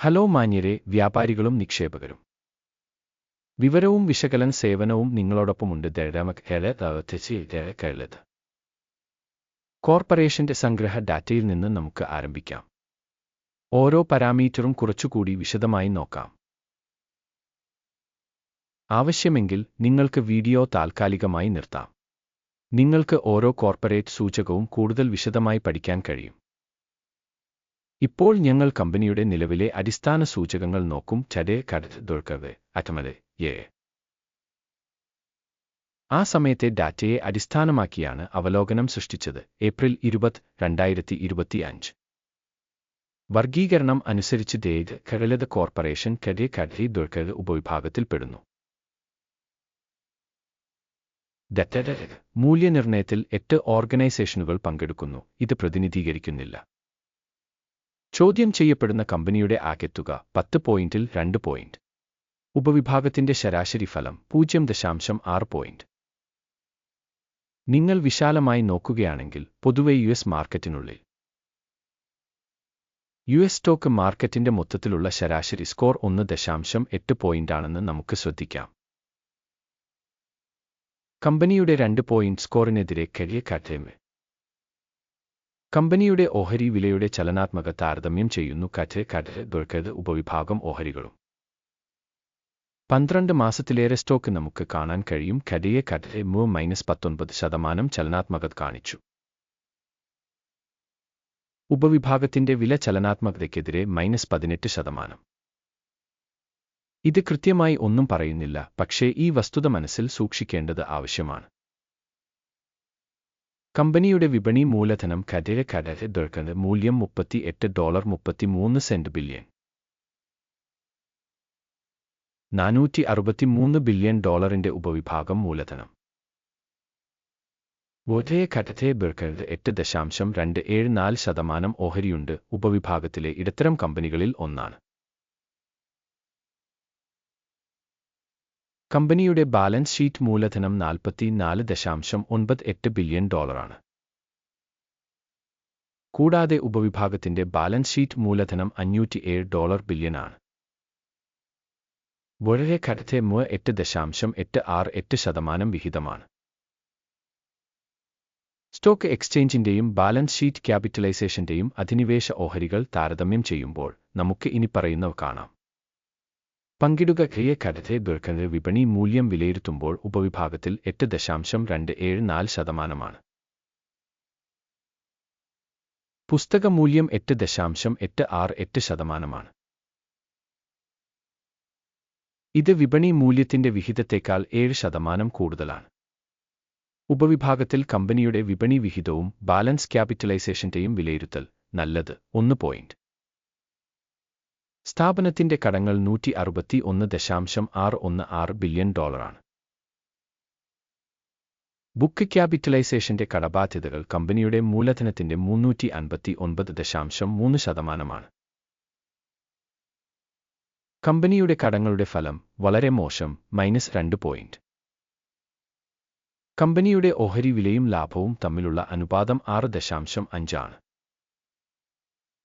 Hello മാന്യരെ വ്യാപാരികളും നിക്ഷേപകരും. വിവരവും വിശകലന സേവനവും നിങ്ങളോടൊപ്പമുണ്ട് ദഴമത് കോർപ്പറേഷന്റെ സംഗ്രഹ ഡാറ്റയിൽ നിന്ന് നമുക്ക് ആരംഭിക്കാം. ഓരോ പാരാമീറ്ററും കുറച്ചുകൂടി വിശദമായി നോക്കാം. ആവശ്യമെങ്കിൽ നിങ്ങൾക്ക് വീഡിയോ താൽക്കാലികമായി നിർത്താം. നിങ്ങൾക്ക് ഓരോ കോർപ്പറേറ്റ് സൂചകവും കൂടുതൽ വിശദമായി പഠിക്കാൻ കഴിയും. ഇപ്പോൾ ഞങ്ങൾ കമ്പനിയുടെ നിലവിലെ അടിസ്ഥാന സൂചകങ്ങൾ നോക്കും. ചടേ കടത്ത് ദൊർക്കവ് അറ്റമൽ ഏ ആ സമയത്തെ ഡാറ്റയെ അടിസ്ഥാനമാക്കിയാണ് അവലോകനം സൃഷ്ടിച്ചത്. ഏപ്രിൽ ഇരുപത് രണ്ടായിരത്തി ഇരുപത്തിയഞ്ച് വർഗീകരണം അനുസരിച്ച് ദേഗ് കടലത് കോർപ്പറേഷൻ കടേ കടലി ദൊർക്കവ് ഉപവിഭാഗത്തിൽപ്പെടുന്നു ദത്തര മൂല്യനിർണയത്തിൽ എട്ട് ഓർഗനൈസേഷനുകൾ പങ്കെടുക്കുന്നു ഇത് പ്രതിനിധീകരിക്കുന്നില്ല ചോദ്യം ചെയ്യപ്പെടുന്ന കമ്പനിയുടെ ആകെത്തുക പത്ത് പോയിന്റിൽ രണ്ട് പോയിന്റ്. ഉപവിഭാഗത്തിന്റെ ശരാശരി ഫലം പൂജ്യം ദശാംശം ആറ് പോയിന്റ്. നിങ്ങൾ വിശാലമായി നോക്കുകയാണെങ്കിൽ പൊതുവെ യു എസ് മാർക്കറ്റിനുള്ളിൽ. യു എസ് സ്റ്റോക്ക് മാർക്കറ്റിന്റെ മൊത്തത്തിലുള്ള ശരാശരി സ്കോർ ഒന്ന് ദശാംശം എട്ട് പോയിന്റാണെന്ന് നമുക്ക് ശ്രദ്ധിക്കാം. കമ്പനിയുടെ രണ്ട് പോയിന്റ് സ്കോറിനെതിരെ കഴിയ കമ്പനിയുടെ ഓഹരി വിലയുടെ ചലനാത്മക താരതമ്യം ചെയ്യുന്നു കറ്റ് കറ്റ് ദൊർക്കത് ഉപവിഭാഗം ഓഹരികളും. പന്ത്രണ്ട് മാസത്തിലേറെ സ്റ്റോക്ക് നമുക്ക് കാണാൻ കഴിയും. കടിയെ കറ്റ് മൂ മൈനസ് പത്തൊൻപത് ശതമാനം ചലനാത്മകത കാണിച്ചു. ഉപവിഭാഗത്തിന്റെ വില ചലനാത്മകതയ്ക്കെതിരെ മൈനസ് പതിനെട്ട് ശതമാനം. ഇത് കൃത്യമായി ഒന്നും പറയുന്നില്ല പക്ഷേ ഈ വസ്തുത മനസ്സിൽ സൂക്ഷിക്കേണ്ടത് ആവശ്യമാണ്. കമ്പനിയുടെ വിപണി മൂലധനം കടല കടല ദൊർക്കത് മൂല്യം മുപ്പത്തി എട്ട് ഡോളർ മുപ്പത്തിമൂന്ന് സെന്റ് ബില്യൺ. നാനൂറ്റി അറുപത്തിമൂന്ന് ബില്യൺ ഡോളറിന്റെ ഉപവിഭാഗം മൂലധനം. ഒരേ ഘട്ടത്തെ ബിർക്കത് എട്ട് ദശാംശം രണ്ട് ഏഴ് നാല് ശതമാനം ഓഹരിയുണ്ട്. ഉപവിഭാഗത്തിലെ ഇടത്തരം കമ്പനികളിൽ ഒന്നാണ്. കമ്പനിയുടെ ബാലൻസ് ഷീറ്റ് മൂലധനം നാൽപ്പത്തി നാല് ദശാംശം ഒൻപത് എട്ട് ബില്യൺ ഡോളറാണ്. കൂടാതെ ഉപവിഭാഗത്തിന്റെ ബാലൻസ് ഷീറ്റ് മൂലധനം അഞ്ഞൂറ്റി ഏഴ് ഡോളർ ബില്യനാണ് വളരെ ഘടത്തെ മു എട്ട് ദശാംശം എട്ട് ആറ് എട്ട് ശതമാനം വിഹിതമാണ്. സ്റ്റോക്ക് എക്സ്ചേഞ്ചിന്റെയും ബാലൻസ് ഷീറ്റ് ക്യാപിറ്റലൈസേഷന്റെയും അധിനിവേശ ഓഹരികൾ താരതമ്യം ചെയ്യുമ്പോൾ നമുക്ക് ഇനി പറയുന്നവ കാണാം. പങ്കിടുക ക്രിയ കടത്തെ ദുർക്കത് വിപണി മൂല്യം വിലയിരുത്തുമ്പോൾ ഉപവിഭാഗത്തിൽ എട്ട് ദശാംശം രണ്ട് ഏഴ് നാല് ശതമാനമാണ്. പുസ്തക മൂല്യം എട്ട് ദശാംശം എട്ട് ആറ് എട്ട് ശതമാനമാണ്. ഇത് വിപണി മൂല്യത്തിന്റെ വിഹിതത്തേക്കാൾ ഏഴ് ശതമാനം കൂടുതലാണ്. ഉപവിഭാഗത്തിൽ കമ്പനിയുടെ വിപണി വിഹിതവും ബാലൻസ് ക്യാപിറ്റലൈസേഷന്റെയും വിലയിരുത്തൽ നല്ലത് ഒന്ന് പോയിന്റ് സ്ഥാപനത്തിന്റെ കടങ്ങൾ നൂറ്റി അറുപത്തി ഒന്ന് ദശാംശം ആറ് ഒന്ന് ആറ് ബില്യൺ ഡോളറാണ്. ബുക്ക് ക്യാപിറ്റലൈസേഷന്റെ കടബാധ്യതകൾ കമ്പനിയുടെ മൂലധനത്തിന്റെ മുന്നൂറ്റി അൻപത്തി ഒൻപത് ദശാംശം മൂന്ന് ശതമാനമാണ്. കമ്പനിയുടെ കടങ്ങളുടെ ഫലം വളരെ മോശം മൈനസ് രണ്ട് പോയിന്റ്. കമ്പനിയുടെ ഓഹരി വിലയും ലാഭവും തമ്മിലുള്ള അനുപാതം ആറ് ദശാംശം അഞ്ചാണ്.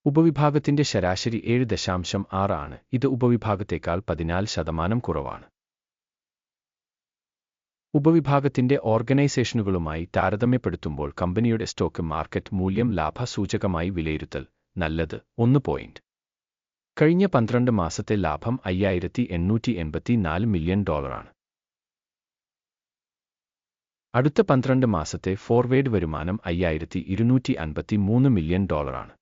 ഉപവിഭാഗത്തിന്റെ ശരാശരി ഏഴ് ദശാംശം ആറ് ആണ്. ഇത് ഉപവിഭാഗത്തേക്കാൾ പതിനാല് ശതമാനം കുറവാണ്. ഉപവിഭാഗത്തിന്റെ ഓർഗനൈസേഷനുകളുമായി താരതമ്യപ്പെടുത്തുമ്പോൾ കമ്പനിയുടെ സ്റ്റോക്ക് മാർക്കറ്റ് മൂല്യം ലാഭസൂചകമായി വിലയിരുത്തൽ. നല്ലത്. ഒന്ന് പോയിന്റ്. കഴിഞ്ഞ പന്ത്രണ്ട് മാസത്തെ ലാഭം അയ്യായിരത്തി എണ്ണൂറ്റി എൺപത്തി നാല് മില്യൺ ഡോളറാണ് അടുത്ത പന്ത്രണ്ട് മാസത്തെ ഫോർവേഡ് വരുമാനം അയ്യായിരത്തി ഇരുന്നൂറ്റി അൻപത്തി മൂന്ന് മില്യൺ ഡോളറാണ്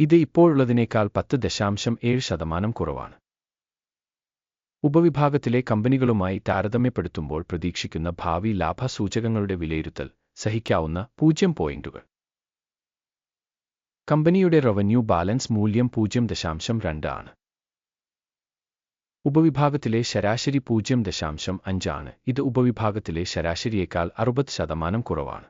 ഇത് ഇപ്പോഴുള്ളതിനേക്കാൾ പത്ത് ദശാംശം ഏഴ് ശതമാനം കുറവാണ്. ഉപവിഭാഗത്തിലെ കമ്പനികളുമായി താരതമ്യപ്പെടുത്തുമ്പോൾ പ്രതീക്ഷിക്കുന്ന ഭാവി ലാഭസൂചകങ്ങളുടെ വിലയിരുത്തൽ സഹിക്കാവുന്ന പൂജ്യം പോയിന്റുകൾ. കമ്പനിയുടെ റവന്യൂ ബാലൻസ് മൂല്യം പൂജ്യം ദശാംശം രണ്ട് ആണ്. ഉപവിഭാഗത്തിലെ ശരാശരി പൂജ്യം ദശാംശം അഞ്ചാണ് ഇത് ഉപവിഭാഗത്തിലെ ശരാശരിയേക്കാൾ അറുപത് ശതമാനം കുറവാണ്.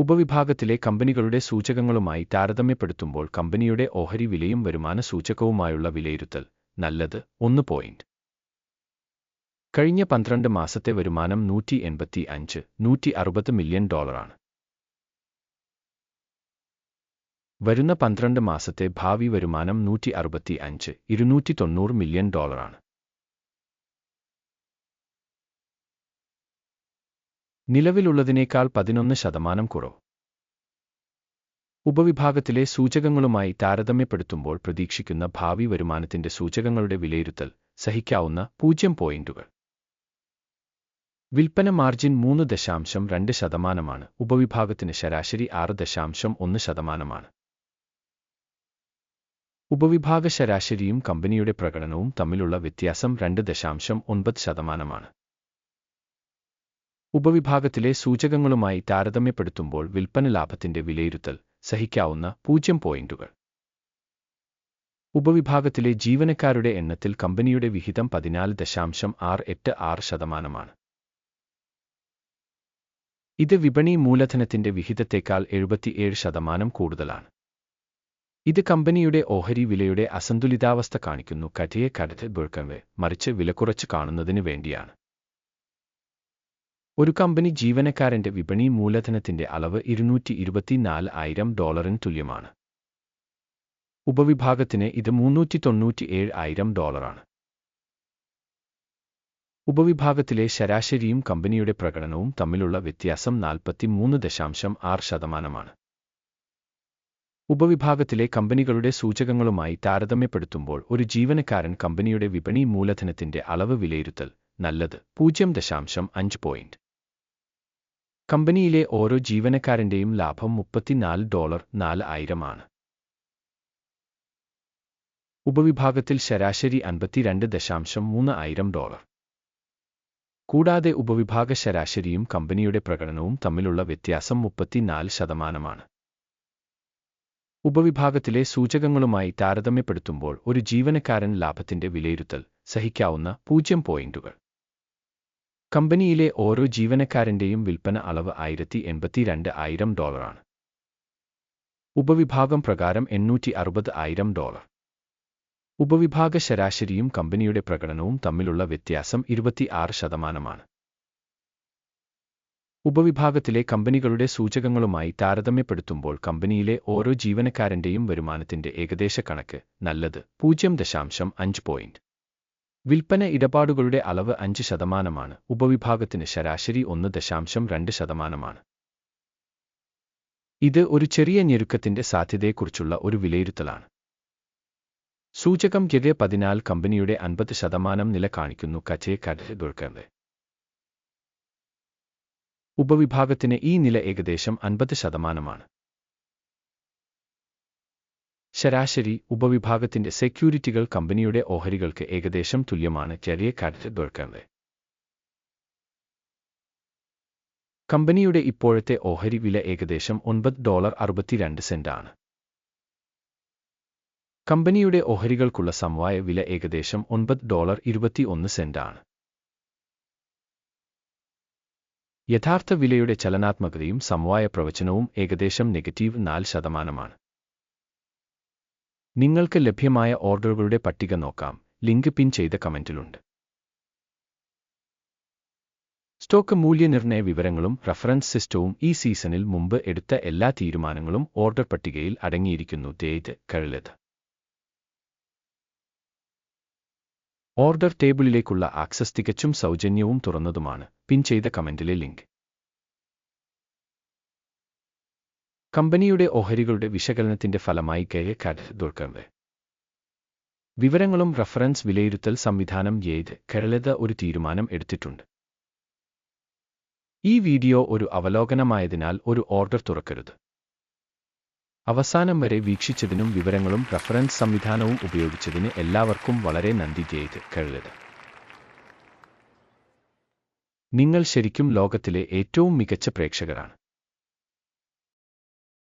ഉപവിഭാഗത്തിലെ കമ്പനികളുടെ സൂചകങ്ങളുമായി താരതമ്യപ്പെടുത്തുമ്പോൾ കമ്പനിയുടെ ഓഹരി വിലയും വരുമാന സൂചകവുമായുള്ള വിലയിരുത്തൽ നല്ലത് ഒന്ന് പോയിന്റ്. കഴിഞ്ഞ പന്ത്രണ്ട് മാസത്തെ വരുമാനം നൂറ്റി എൺപത്തി അഞ്ച് നൂറ്റി അറുപത് മില്യൺ ഡോളറാണ്. വരുന്ന പന്ത്രണ്ട് മാസത്തെ ഭാവി വരുമാനം നൂറ്റി അറുപത്തി അഞ്ച് ഇരുന്നൂറ്റി തൊണ്ണൂറ് മില്യൺ ഡോളറാണ്. നിലവിലുള്ളതിനേക്കാൾ പതിനൊന്ന് ശതമാനം കുറവ്. ഉപവിഭാഗത്തിലെ സൂചകങ്ങളുമായി താരതമ്യപ്പെടുത്തുമ്പോൾ പ്രതീക്ഷിക്കുന്ന ഭാവി വരുമാനത്തിന്റെ സൂചകങ്ങളുടെ വിലയിരുത്തൽ സഹിക്കാവുന്ന പൂജ്യം പോയിന്റുകൾ. വിൽപ്പന മാർജിൻ മൂന്ന് ദശാംശം രണ്ട് ശതമാനമാണ്. ഉപവിഭാഗത്തിന് ശരാശരി ആറ് ദശാംശം ഒന്ന് ശതമാനമാണ്. ഉപവിഭാഗ ശരാശരിയും കമ്പനിയുടെ പ്രകടനവും തമ്മിലുള്ള വ്യത്യാസം രണ്ട് ദശാംശം ഒൻപത് ശതമാനമാണ്. ഉപവിഭാഗത്തിലെ സൂചകങ്ങളുമായി താരതമ്യപ്പെടുത്തുമ്പോൾ വിൽപ്പന ലാഭത്തിന്റെ വിലയിരുത്തൽ സഹിക്കാവുന്ന പൂജ്യം പോയിന്റുകൾ. ഉപവിഭാഗത്തിലെ ജീവനക്കാരുടെ എണ്ണത്തിൽ കമ്പനിയുടെ വിഹിതം പതിനാല് ദശാംശം ആറ് എട്ട് ആറ് ശതമാനമാണ്. ഇത് വിപണി മൂലധനത്തിന്റെ വിഹിതത്തേക്കാൾ എഴുപത്തിയേഴ് ശതമാനം കൂടുതലാണ്. ഇത് കമ്പനിയുടെ ഓഹരി വിലയുടെ അസന്തുലിതാവസ്ഥ കാണിക്കുന്നു. കഥയെ കടത്തിൽ ബുഴക്കവേ മറിച്ച് വിലക്കുറച്ച് കാണുന്നതിന് വേണ്ടിയാണ്. ഒരു കമ്പനി ജീവനക്കാരന്റെ വിപണി മൂലധനത്തിന്റെ അളവ് ഇരുന്നൂറ്റി ഇരുപത്തിനാല് ആയിരം ഡോളറിന് തുല്യമാണ്. ഉപവിഭാഗത്തിന് ഇത് മുന്നൂറ്റി തൊണ്ണൂറ്റിയേഴ് ആയിരം ഡോളറാണ്. ഉപവിഭാഗത്തിലെ ശരാശരിയും കമ്പനിയുടെ പ്രകടനവും തമ്മിലുള്ള വ്യത്യാസം നാൽപ്പത്തിമൂന്ന് ദശാംശം ആറ് ശതമാനമാണ്. ഉപവിഭാഗത്തിലെ കമ്പനികളുടെ സൂചകങ്ങളുമായി താരതമ്യപ്പെടുത്തുമ്പോൾ ഒരു ജീവനക്കാരൻ കമ്പനിയുടെ വിപണി മൂലധനത്തിന്റെ അളവ് വിലയിരുത്തൽ നല്ലത്. പൂജ്യം ദശാംശം അഞ്ച് പോയിന്റ് കമ്പനിയിലെ ഓരോ ജീവനക്കാരന്റെയും ലാഭം മുപ്പത്തിനാല് ഡോളർ നാല് ആയിരമാണ് ഉപവിഭാഗത്തിൽ ശരാശരി അൻപത്തിരണ്ട് ദശാംശം മൂന്ന് ആയിരം ഡോളർ. കൂടാതെ ഉപവിഭാഗ ശരാശരിയും കമ്പനിയുടെ പ്രകടനവും തമ്മിലുള്ള വ്യത്യാസം മുപ്പത്തിനാല് ശതമാനമാണ്. ഉപവിഭാഗത്തിലെ സൂചകങ്ങളുമായി താരതമ്യപ്പെടുത്തുമ്പോൾ ഒരു ജീവനക്കാരൻ ലാഭത്തിന്റെ വിലയിരുത്തൽ സഹിക്കാവുന്ന പൂജ്യം പോയിന്റുകൾ. കമ്പനിയിലെ ഓരോ ജീവനക്കാരന്റെയും വിൽപ്പന അളവ് ആയിരത്തി എൺപത്തിരണ്ട് ആയിരം ഡോളറാണ് ഉപവിഭാഗം പ്രകാരം എണ്ണൂറ്റി അറുപത് ആയിരം ഡോളർ. ഉപവിഭാഗ ശരാശരിയും കമ്പനിയുടെ പ്രകടനവും തമ്മിലുള്ള വ്യത്യാസം ഇരുപത്തിയാറ് ശതമാനമാണ്. ഉപവിഭാഗത്തിലെ കമ്പനികളുടെ സൂചകങ്ങളുമായി താരതമ്യപ്പെടുത്തുമ്പോൾ കമ്പനിയിലെ ഓരോ ജീവനക്കാരന്റെയും വരുമാനത്തിന്റെ ഏകദേശ കണക്ക് നല്ലത് പൂജ്യം ദശാംശം അഞ്ച് പോയിന്റ് വിൽപ്പന ഇടപാടുകളുടെ അളവ് അഞ്ച് ശതമാനമാണ്. ഉപവിഭാഗത്തിന് ശരാശരി ഒന്ന് ദശാംശം രണ്ട് ശതമാനമാണ്. ഇത് ഒരു ചെറിയ ഞെരുക്കത്തിന്റെ സാധ്യതയെക്കുറിച്ചുള്ള ഒരു വിലയിരുത്തലാണ്. സൂചകം ഗെവെ പതിനാല് കമ്പനിയുടെ അൻപത് ശതമാനം നില കാണിക്കുന്നു കച്ചയെ കടൽക്കൊടുക്കുന്നത് ഉപവിഭാഗത്തിന് ഈ നില ഏകദേശം അൻപത് ശതമാനമാണ്. ശരാശരി ഉപവിഭാഗത്തിന്റെ സെക്യൂരിറ്റികൾ കമ്പനിയുടെ ഓഹരികൾക്ക് ഏകദേശം തുല്യമാണ് ചെറിയ കടൽക്കൊടുക്കുന്നത് കമ്പനിയുടെ ഇപ്പോഴത്തെ ഓഹരി വില ഏകദേശം ഒൻപത് ഡോളർ അറുപത്തിരണ്ട് സെന്റാണ്. കമ്പനിയുടെ ഓഹരികൾക്കുള്ള സമവായ വില ഏകദേശം ഒൻപത് ഡോളർ ഇരുപത്തിയൊന്ന് സെന്റാണ്. യഥാർത്ഥ വിലയുടെ ചലനാത്മകതയും സമവായ പ്രവചനവും ഏകദേശം നെഗറ്റീവ് നാല് ശതമാനമാണ്. നിങ്ങൾക്ക് ലഭ്യമായ ഓർഡറുകളുടെ പട്ടിക നോക്കാം. ലിങ്ക് പിൻ ചെയ്ത കമന്റിലുണ്ട്. സ്റ്റോക്ക് മൂല്യനിർണയ വിവരങ്ങളും റഫറൻസ് സിസ്റ്റവും ഈ സീസണിൽ മുമ്പ് എടുത്ത എല്ലാ തീരുമാനങ്ങളും ഓർഡർ പട്ടികയിൽ അടങ്ങിയിരിക്കുന്നു. ഡേറ്റ് കഴുലത് ഓർഡർ ടേബിളിലേക്കുള്ള ആക്സസ് തികച്ചും സൗജന്യവും തുറന്നതുമാണ്. പിൻ ചെയ്ത കമന്റിലെ ലിങ്ക്. കമ്പനിയുടെ ഓഹരികളുടെ വിശകലനത്തിന്റെ ഫലമായി കേരക്കാട് കടൽക്കൊടുക്കുന്നത് വിവരങ്ങളും റഫറൻസ് വിലയിരുത്തൽ സംവിധാനം ചെയ്ത് കേരളത ഒരു തീരുമാനം എടുത്തിട്ടുണ്ട്. ഈ വീഡിയോ ഒരു അവലോകനമായതിനാൽ ഒരു ഓർഡർ തുറക്കരുത്. അവസാനം വരെ വീക്ഷിച്ചതിനും വിവരങ്ങളും റഫറൻസ് സംവിധാനവും ഉപയോഗിച്ചതിന് എല്ലാവർക്കും വളരെ നന്ദി ചെയ്ത് കഴുകത് നിങ്ങൾ ശരിക്കും ലോകത്തിലെ ഏറ്റവും മികച്ച പ്രേക്ഷകരാണ്.